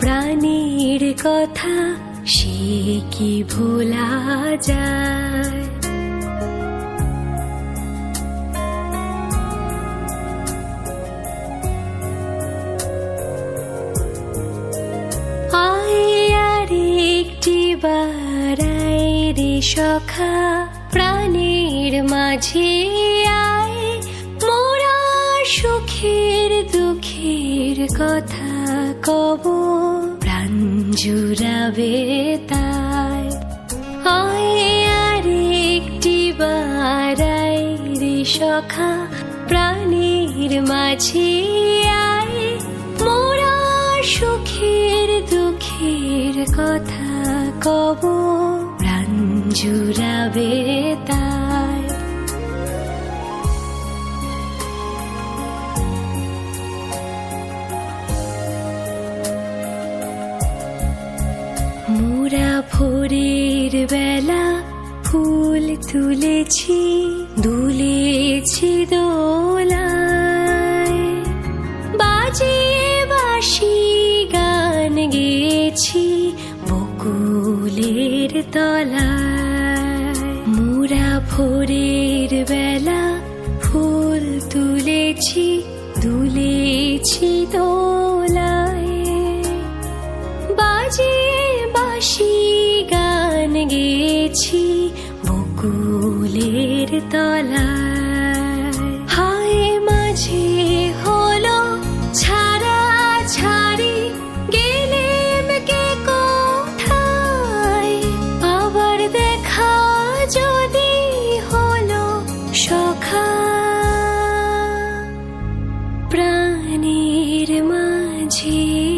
প্রাণীর কথা সে কি ভোলা যায়? রে সখা, প্রাণীর মাঝে আয়। মোরা সুখের দুঃখের কথা কব প্রাণ জুড়াবে তাই। আয় আর একটি বারাই রে সখা, প্রাণীর মাঝে আয় মোরা সুখের দুঃখের কথা কব, প্রাণ জুড়াবে তাই। ভোরের বেলা ফুল তুলেছি, দুলেছি দোলায়। বাজিয়ে বাসি গান গেছি বকুলের তলায়। মোরা ভোরের বেলা ফুল তুলেছি, দুলেছি দোলায়। গেছি বকুলের তলায়। হায় মাঝে হলো ছাড়া ছাড়ি, গেলেম কে কোথায়? আবার দেখা যদি হলো সখা। প্রাণীর মাঝে